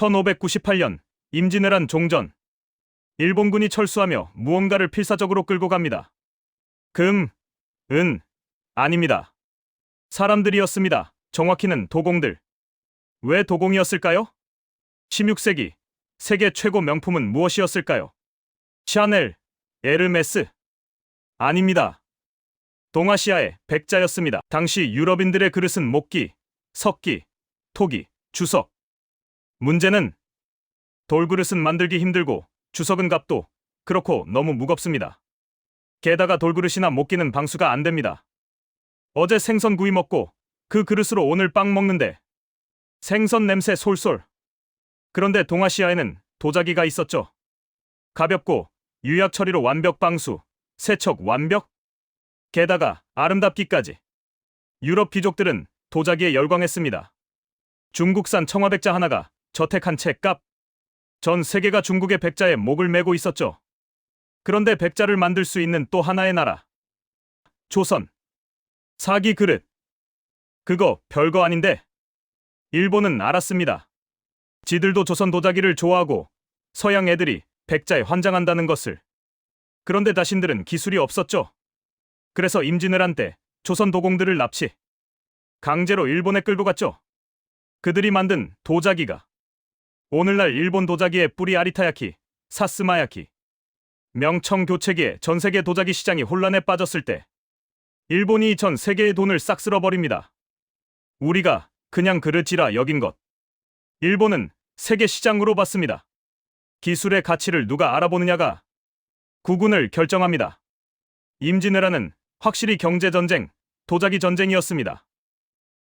1598년 임진왜란 종전 일본군이 철수하며 무언가를 필사적으로 끌고 갑니다. 금, 은, 아닙니다. 사람들이었습니다. 정확히는 도공들. 왜 도공이었을까요? 16세기 세계 최고 명품은 무엇이었을까요? 샤넬, 에르메스. 아닙니다. 동아시아의 백자였습니다. 당시 유럽인들의 그릇은 목기, 석기, 토기, 주석. 문제는 돌그릇은 만들기 힘들고 주석은 값도 그렇고 너무 무겁습니다. 게다가 돌그릇이나 목기는 방수가 안 됩니다. 어제 생선 구이 먹고 그 그릇으로 오늘 빵 먹는데 생선 냄새 솔솔. 그런데 동아시아에는 도자기가 있었죠. 가볍고 유약 처리로 완벽 방수, 세척 완벽. 게다가 아름답기까지. 유럽 귀족들은 도자기에 열광했습니다. 중국산 청화백자 하나가 저택 한 채 값. 전 세계가 중국의 백자에 목을 메고 있었죠. 그런데 백자를 만들 수 있는 또 하나의 나라. 조선. 사기 그릇. 그거 별거 아닌데. 일본은 알았습니다. 지들도 조선 도자기를 좋아하고 서양 애들이 백자에 환장한다는 것을. 그런데 자신들은 기술이 없었죠. 그래서 임진왜란 때 조선 도공들을 납치. 강제로 일본에 끌고 갔죠. 그들이 만든 도자기가 오늘날 일본 도자기의 뿌리 아리타야키, 사스마야키, 명청 교체기에 전 세계 도자기 시장이 혼란에 빠졌을 때 일본이 전 세계의 돈을 싹 쓸어버립니다. 우리가 그냥 그릇이라 여긴 것. 일본은 세계 시장으로 봤습니다. 기술의 가치를 누가 알아보느냐가 구군을 결정합니다. 임진왜란은 확실히 경제 전쟁, 도자기 전쟁이었습니다.